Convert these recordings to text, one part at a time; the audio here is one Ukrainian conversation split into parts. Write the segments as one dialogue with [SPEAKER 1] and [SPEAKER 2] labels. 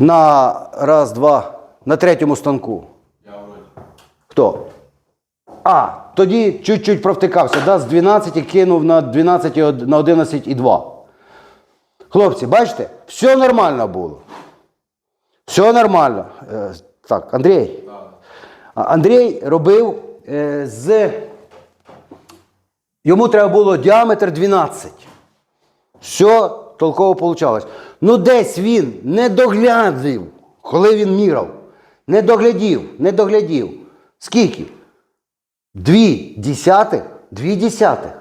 [SPEAKER 1] На раз, два, на третьому станку. Хто? А, тоді чуть-чуть провтикався, да, з 12 і кинув на 12 на 11 і 2. Хлопці, бачите, все нормально було. Все нормально. Е, так, Андрій. Андрій робив е, з. Йому треба було діаметр 12. Все толково получалось. Ну, десь він не доглядів, коли він мірав. Не доглядів, не доглядів. Скільки? Дві десятих, дві десятих.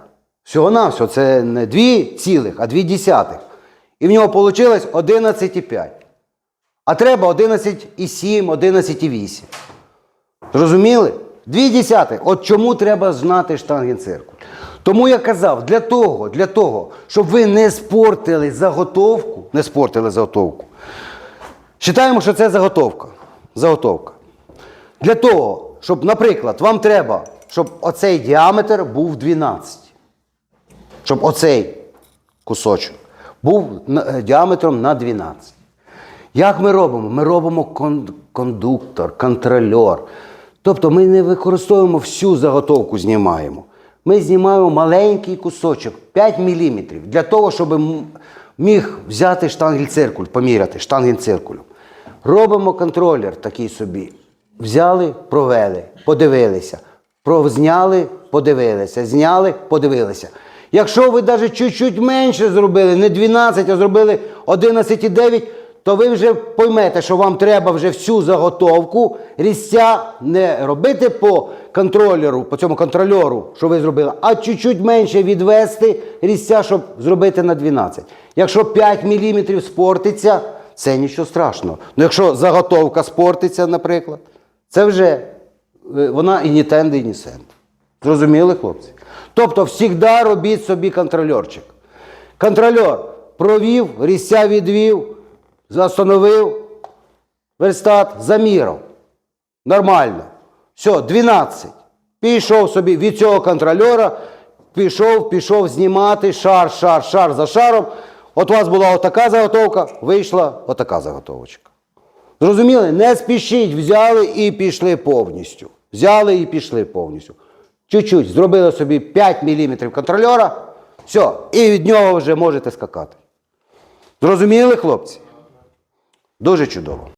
[SPEAKER 1] Всього на все, це не дві цілих, а дві десятих. І в нього вийшло 11,5. А треба 11,7, 11,8. Зрозуміли? Дві десятих. От чому треба знати штангенциркуль. Тому я казав, для того, для того, щоб ви не спортили заготовку, не спортили заготовку. Вважаємо, що це заготовка. Заготовка. Для того, щоб, наприклад, вам треба, щоб оцей діаметр був 12. Щоб оцей кусочок був е, діаметром на 12. Як ми робимо? Ми робимо кон- кондуктор, контрольор. Тобто ми не використовуємо всю заготовку, знімаємо. Ми знімаємо маленький кусочок 5 мм для того, щоб міг взяти штангель-циркуль, поміряти штангель-циркулем. Робимо контролер такий собі. Взяли, провели, подивилися. Зняли, подивилися, зняли, подивилися. Якщо ви навіть чуть-чуть менше зробили, не 12, а зробили 11,9, то ви вже поймете, що вам треба вже всю заготовку різця не робити по контролеру, по цьому контрольору, що ви зробили, а чуть-чуть менше відвести різця, щоб зробити на 12. Якщо 5 мм спортиться, це нічого страшного. Ну якщо заготовка спортиться, наприклад, це вже е, вона і ні тенди, і ні сент. Зрозуміли, хлопці? Тобто, завжди робіть собі контрольорчик. Контрольор провів, різця відвів, застановив, верстат, заміряв. Нормально. Все, 12. Пішов собі від цього контрольора, пішов, пішов знімати шар, шар, шар за шаром. От у вас була отака заготовка, вийшла отака заготовочка. Зрозуміли? Не спішіть, взяли і пішли повністю. Взяли і пішли повністю. Чуть-чуть, зробили собі 5 мм контрольора, все, і від нього вже можете скакати. Зрозуміли, хлопці? Дуже чудово.